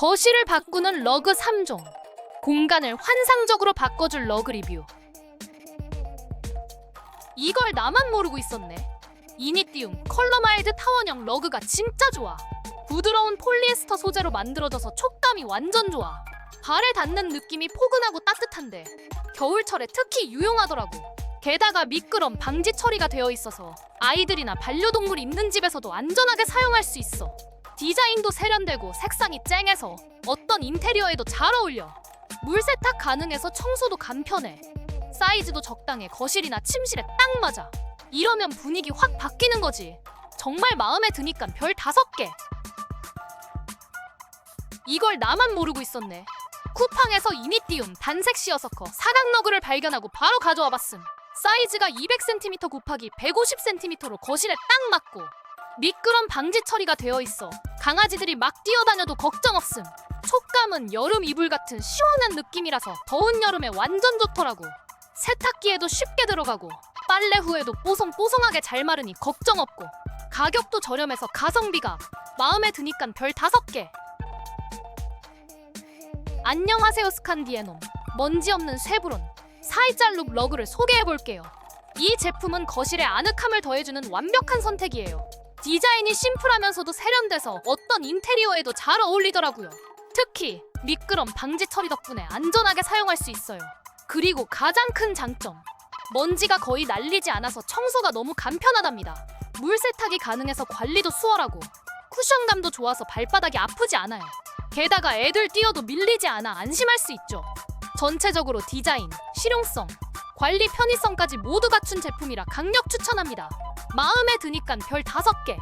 거실을 바꾸는 러그 3종. 공간을 환상적으로 바꿔줄 러그 리뷰. 이걸 나만 모르고 있었네. 이니띠움 컬러 마일드 타원형 러그가 진짜 좋아. 부드러운 폴리에스터 소재로 만들어져서 촉감이 완전 좋아. 발에 닿는 느낌이 포근하고 따뜻한데 겨울철에 특히 유용하더라고. 게다가 미끄럼 방지 처리가 되어 있어서 아이들이나 반려동물 있는 집에서도 안전하게 사용할 수 있어. 디자인도 세련되고 색상이 쨍해서 어떤 인테리어에도 잘 어울려. 물 세탁 가능해서 청소도 간편해. 사이즈도 적당해 거실이나 침실에 딱 맞아. 이러면 분위기 확 바뀌는 거지. 정말 마음에 드니까 별 다섯 개. 이걸 나만 모르고 있었네. 쿠팡에서 이니띠움 단색 시어서커 사각 러그를 발견하고 바로 가져와 봤음. 사이즈가 200cm 곱하기 150cm로 거실에 딱 맞고 미끄럼 방지 처리가 되어 있어 강아지들이 막 뛰어다녀도 걱정 없음. 촉감은 여름 이불 같은 시원한 느낌이라서 더운 여름에 완전 좋더라고. 세탁기에도 쉽게 들어가고 빨래 후에도 뽀송뽀송하게 잘 마르니 걱정 없고 가격도 저렴해서 가성비가 마음에 드니깐 별 다섯 개. 안녕하세요 스칸디에놈 먼지 없는 쇠브론 사이잘룩 러그를 소개해 볼게요. 이 제품은 거실에 아늑함을 더해주는 완벽한 선택이에요. 디자인이 심플하면서도 세련돼서 어떤 인테리어에도 잘 어울리더라고요. 특히 미끄럼 방지 처리 덕분에 안전하게 사용할 수 있어요. 그리고 가장 큰 장점 먼지가 거의 날리지 않아서 청소가 너무 간편하답니다. 물 세탁이 가능해서 관리도 수월하고 쿠션감도 좋아서 발바닥이 아프지 않아요. 게다가 애들 뛰어도 밀리지 않아 안심할 수 있죠. 전체적으로 디자인, 실용성, 관리 편의성까지 모두 갖춘 제품이라 강력 추천합니다. 마음에 드니깐 별 다섯 개.